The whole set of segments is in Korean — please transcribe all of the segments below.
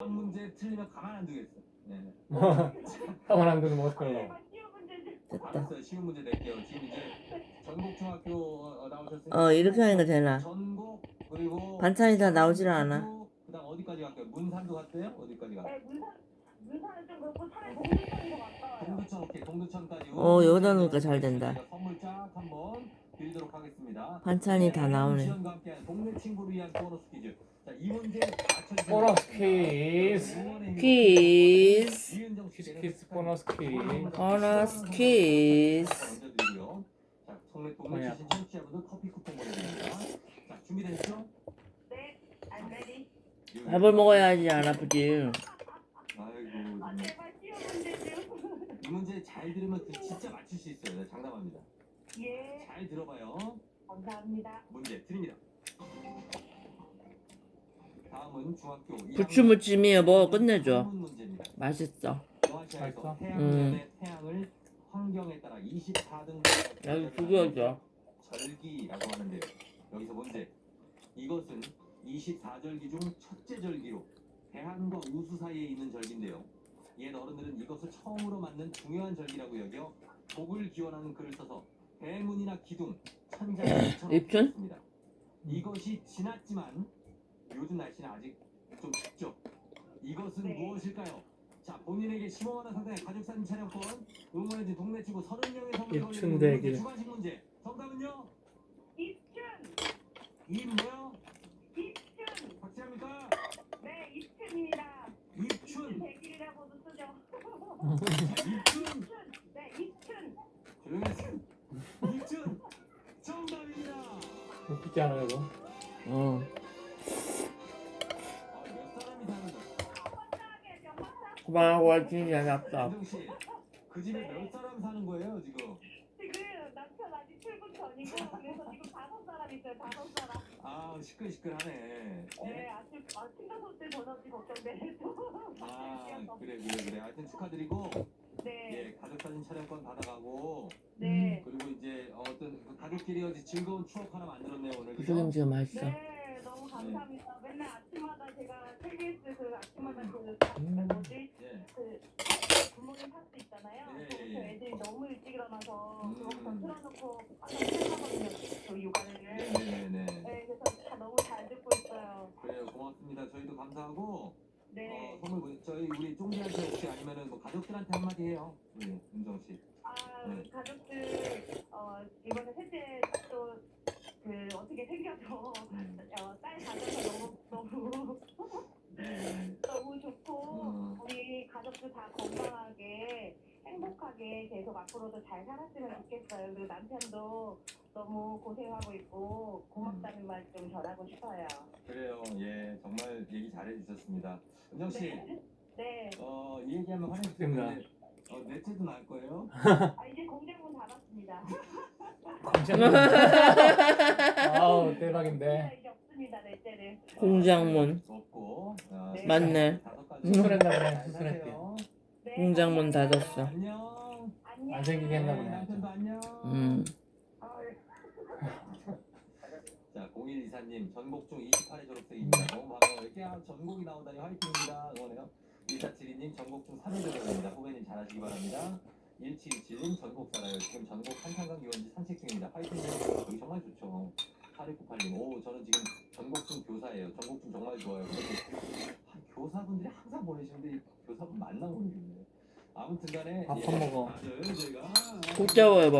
한 문제 틀리면 가만 안 두겠어. 네. 가만 안 두는 뭐 어떡하려고. 좀. 됐다. 알았어요. 쉬운 문제 낼게요. 지금 이제 전국 중학교 어, 나오셨으니까. 어 이렇게 하니까 되나? 전국 그리고 반찬이 다 나오질 않아. 그다음 어디까지 갈까요? 문산도 갔어요? 어디까지 가? 네, 같아요. 동두천 오케이. 동두천까지. 어, 여기다 놓으니까 잘 된다. 저희가 선물 쫙 한번 드리도록 하겠습니다. 반찬이 다 나오네. 동네 친구를 위한 보너스 퀴즈. 보너스 퀴즈. 퀴즈. 키스 보너스 퀴즈. 보너스 퀴즈. 뭐야? 네. 밥을 먹어야지 안 아프지. 아, 문제. 이 문제 잘 들으면 그 진짜 맞출 수 있어요. 네, 장담합니다. 예, 잘 들어봐요. 감사합니다. 문제 드립니다. 부추무침이요. 뭐 끝내줘. 맛있어. 맛있어? 태양을 환경에 따라 24등 여기 죽여줘. 절기라고 하는데요. 여기서 문제. 이것은 24절기 중 첫째 절기로 대한과 우수 사이에 있는 절기인데요. 옛 어른들은 이것을 처음으로 맞는 중요한 절기라고 여겨 복을 기원하는 글을 써서 대문이나 기둥, 천장에 입춘? 붙였습니다. 이것이 지났지만 요즘 날씨는 아직 좀 춥죠. 이것은 네. 무엇일까요? 자, 본인에게 15만 원 상당의 가족 사진 촬영권, 응원해준 동네 친구 30명의 선물이 입춘 대기. 주관식 문제. 정답은요? 입춘, 이 뭐요? 입춘. 확실합니까? 네, 입춘입니다. 입춘. 백일이라고도 쓰죠. 입춘. 네, 입춘. 조용히 하세요. 입춘. 정답입니다. 웃기지 않아요 이거? 어. 할 진짜 낫다. 그 집에 몇 사람 사는 거예요, 지금? 지금 남편 아직 출근 전이고 그래서 지금 다섯 사람 있어요. 다섯 사람. 아, 시끌시끌하네. 네, 아침 아침 다섯 때 전화지 걱정돼. 아, 그래, 그래, 그래. 하여튼 축하드리고, 네, 예, 가족 사진 촬영권 받아가고, 네, 그리고 이제 어떤 그 가족끼리 어디 즐거운 추억 하나 만들었네요, 오늘. 그죠? 부추김치가 맛있어. 네, 너무 감사합니다. 맨날 아침마다 제가 KBS 그 아침마다 그 음. 뭐지 예. 그 부모님 파스 있잖아요. 예. 애들이 너무 일찍 일어나서 음. 그거 다 틀어놓고 항상 생각하거든요. 저 육아를. 네네네. 네, 그래서 다 너무 잘 듣고 있어요. 그래요, 고맙습니다. 저희도 감사하고, 네. 어, 선물 뭐- 저희 우리 쫑디한테 혹시 아니면은 뭐 가족들한테 한마디 해요. 우리 은정 씨. 아, 네. 가족들 어, 이번에 셋째 또 그 어떻게 생겨서 음. 어, 딸 가져서 너무 너무 네. 너무 좋고 음. 우리 가족들 다 건강하게 계속 앞으로도 잘 살았으면 좋겠어요. 그리고 남편도 너무 고생하고 있고 고맙다는 말 좀 전하고 싶어요. 그래요. 예, 정말 얘기 잘해 주셨습니다. 은정 씨, 네. 네. 어, 이 얘기하면 됩니다. 있는데, 어, 넷째도 낳을 거예요? 아, 이제 공장문 닫았습니다. 아우 대박인데. 이제 없습니다. 넷째는. 공장문. 없고, 어, 네. 맞네. 다섯 가지. 잘 수술했대요. 사세요. 네, 공장문. 닫았어. 안녕. 안녕. 안 생기게 했나 네, 보네. 남편도 안녕. 음. 자, 0124님, 전곡 중 28회 졸업생입니다. 너무 반가워요. 이렇게 아, 전곡이 나오다니 화이팅입니다. 응원해요. 1472님, 전곡 중 3회 졸업입니다. 후배님 잘하시기 바랍니다. 1727님, 전곡 살아요. 지금 전곡 한탄강 유원지 산책 중입니다. 화이팅해요. 여기 정말 좋죠. 8698님, 오, 저는 지금 전곡 중 교사예요. 전곡 중 정말 좋아요. 그래서 아, 교사분들이 항상 보내시는데 이 교사분 만나 모르겠네요. 아무튼 간에 밥안 예, 먹어. 맞아요. 저희가 국 잡아, 여보.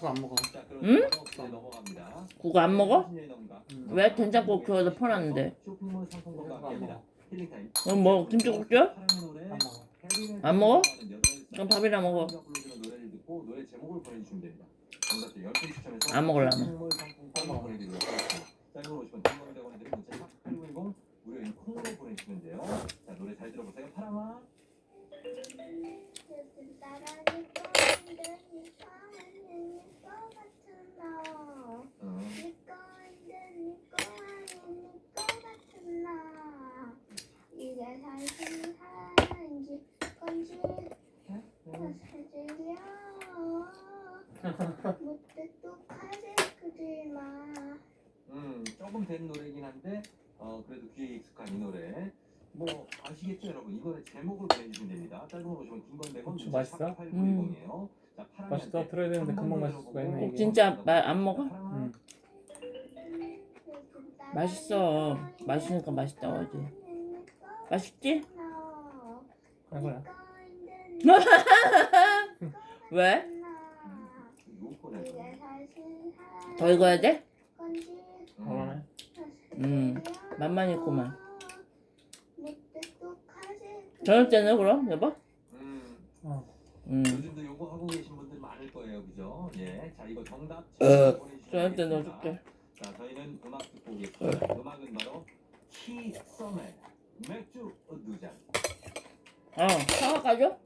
안 먹어. 자, 그럼 응? 응? 넘어갑니다. 국 안 먹어? 음. 왜 된장국 키워서 퍼놨는데? 쇼핑몰 상품권과 안 함께합니다. 먹어. 힐링타임. 그럼 뭐 김치국 줘? 사랑의 노래, 안 먹어. 안 먹어? 사랑하는 여덟 살 그럼 밥이나 먹어. 사랑이가 불러주는 노래를 듣고 노래 제목을 보내주시면 됩니다. 정답자 10분 추첨해서 안 먹으려면. 쇼핑몰 상품권 보내드리도록 하겠습니다. 짧은 50원, 긴건 100원에 드린 문자 샵 8910 무료인 콩으로 보내주시면 돼요. 자, 노래 잘 들어보세요. 파랑아. 음, 조금 된 노래긴 한데 어, 그래도 귀에 익숙한 이 노래. 뭐 아시겠죠 여러분? 이거는 제목을 보내주시면 됩니다. 짧은 거 보시면 긴건 100원, 고추 맛있어? 8910이에요. 자, 파랑이한테 맛있어? 들어야 되는데 금방 맛있을 수가 있네, 꼭 이게. 진짜 말 안 먹어? 응. 맛있어. 맛있으니까 맛있다고 하지. 맛있지? 이거야. 왜? 요거는 더 익어야 돼? 그러네. 음, 맛만 있구만. 저녁 때는 그럼 여보? 음, 음. 요즘도 요거 하고 계신 분들 많을 거예요, 그죠? 예, 자 이거 정답 어, 저녁 때. 넣어줄게. 자, 저희는 음악 듣고 오겠습니다. 음악은 바로 키 썸의 맥주 두 잔. 어, 사과 가져?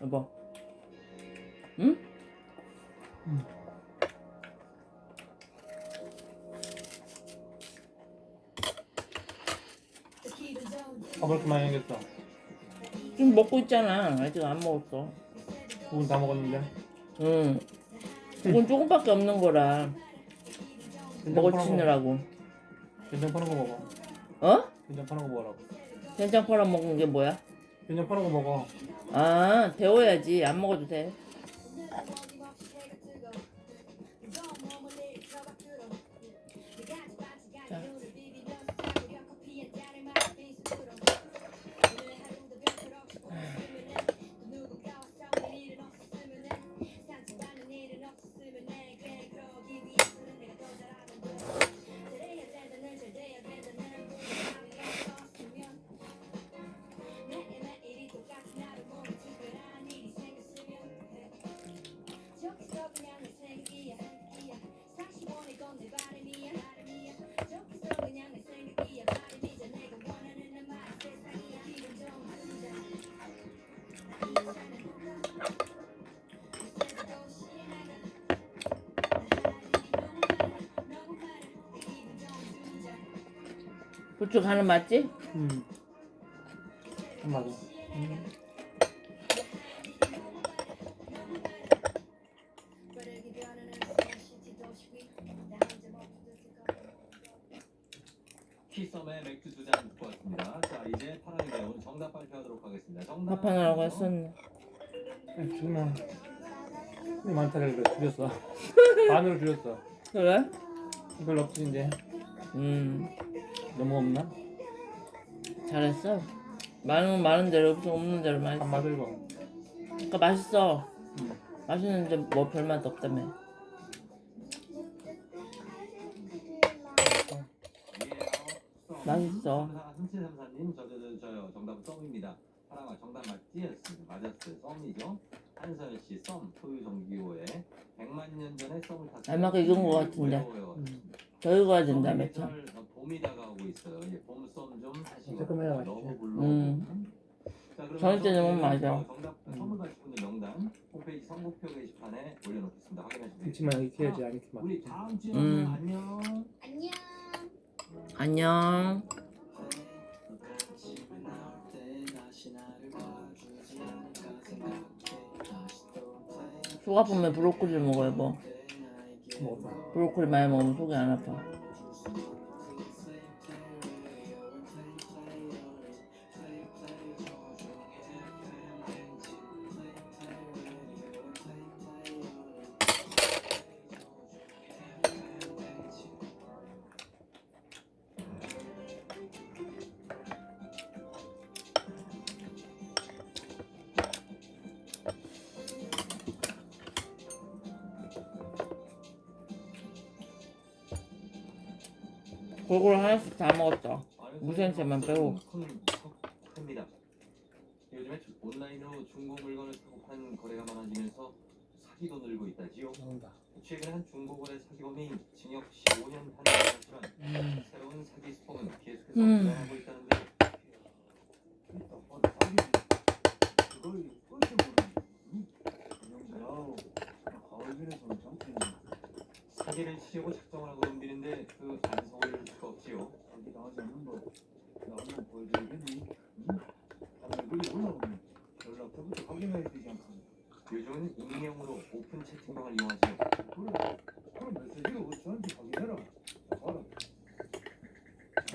여보. 응? 아, 왜 이렇게 많이 생겼어? 지금 먹고 있잖아. 아직 안 먹었어. 국은 다 먹었는데. 응. 이건 조금밖에 없는 거라. 먹어 치느라고. 된장 파는 거 먹어. 어? 된장 파는 거 먹으라고. 된장 팔아 먹은 게 뭐야? 된장 파는 거 먹어. 아, 데워야지. 안 먹어도 돼. 부추 간은 맞지? 음. 맞아. 키 밥하느라고 했었네. 정말. 근데 많다 그래 줄였어. 반으로 줄였어. 그래? 별로 없지 이제. 음, 너무 없나? 잘했어. 많으면 많은 대로, 없으면 없는 대로 많이 안. 맞아 이거. 그러니까 맛있어. 음. 맛있는데 뭐 별맛 없다며. 맛있어. 3734님, 저, 저, 저, 저요. 정답은 썸입니다. 파랑아, 정답 맞지? 였습니다. 맞았어요. 썸이죠. 한서연 씨, 썸. 소유 정기호의 100만 년 전에 썸을 탔어요. 알마가 익은 것 같은데. 어려워요. 음. 더 익어야 된다, 매참. 계절, 어, 봄이 다가오고 있어요. 예, 봄썸 좀 맛있지. 너무 불러. 음. 자, 그럼 저녁 때 맞아. 정답 음. 선물 받으실 분들 명단 홈페이지 선곡표 게시판에 올려놓겠습니다. 확인하시면 되겠습니다. 김치만 이렇게 해야지 안 이렇게 우리. 다음 주에 음. 만나요. 안녕. 안녕. 안녕. 속 아프면 브로콜리 먹어요, 뭐. 먹었어. 브로콜리 많이 먹으면 속이 안 아파. 골고루 하나씩 다 먹었어. 무생채만 빼고. 큽니다. 요즘에 주- 온라인으로 중국 물건을 사고 파는 거래가 많아지면서 사기도 늘고 있다지요. 나온다. 최근 한 중고거래 사기범이 징역 15년 판결을 음. 새로운 사기 수법은 계속해서 음. 늘어나고 있다는데 그걸 끌지 모르는 야우 가을비에서는 정체는 사기를 치려고 작정을 하고 덤비는데 그 안성을 수가 없지요. 자기 당하지 않는 거 나한번 보여드리겠니? 응? 아니 얼굴이 올라오면 연락처부터 확인해야 되지 않습니까? 요즘은 익명으로 오픈 채팅방을 이용하지요. 그래 그럼 메시지가 왜 저한테 확인해라 자, 봐라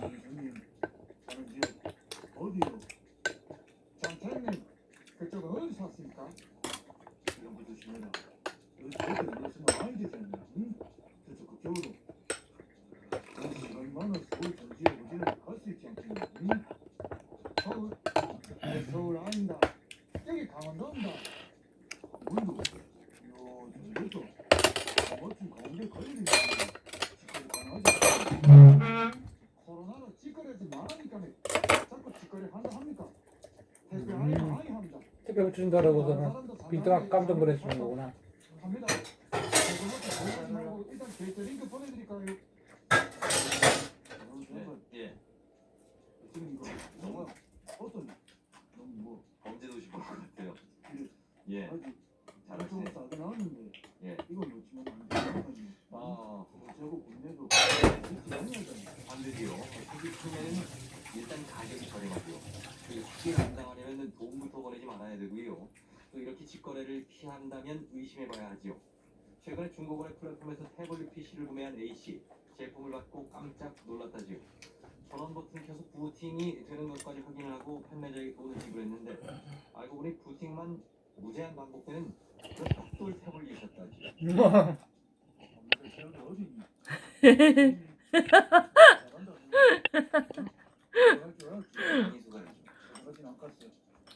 아니 형님 저는 이제 더 봤습니까? 연구 조심해라. 여기 저렇게 넣었으면 많이 되잖아. 응? 저쪽 그 겨울로. 그래서 시간이 많아서 서울 전지에 어디를 갈수 있지 않겠냐. 응? 서울, 내 서울 아니다. 여기 강원도입니다. 물도, 요, 저기서 멋진 가운데 걸리는 직거래 가능하지. 코로나로 직거래하지 말라니까 자꾸 직거래 한다 합니까? 택배 합니다. 붙인다라고서는 빈트가 깜짝 놀라시는 거구나. 합니다. 저거부터 말고 일단 데이터 링크 보내드릴까요? 네, 예. 지금 이거 너무 어떤 너무 뭐 범죄 도시 볼것 같아요. 예. 잘하시네. 좀 싸게 나왔는데 예. 이거 놓치면 안 되거든요. 어, 저거 국내도 있지 아니하잖아요. 안 되지요. 사기 치면은 일단 가격이 저렴하고요. 그리고 사기 감당하려면 돈부터 보내지 말아야 되고요. 또 이렇게 직거래를 피한다면 의심해봐야 하지요. 최근에 중고거래 플랫폼에서 태블릿 PC를 구매한 A씨 제품을 받고 깜짝 놀랐다지요. 전원 버튼 켜서 부팅이 되는 것까지 확인을 하고 판매자에게 돈을 지불했는데 알고 보니 부팅만 무제한 반복되는 제가 어디.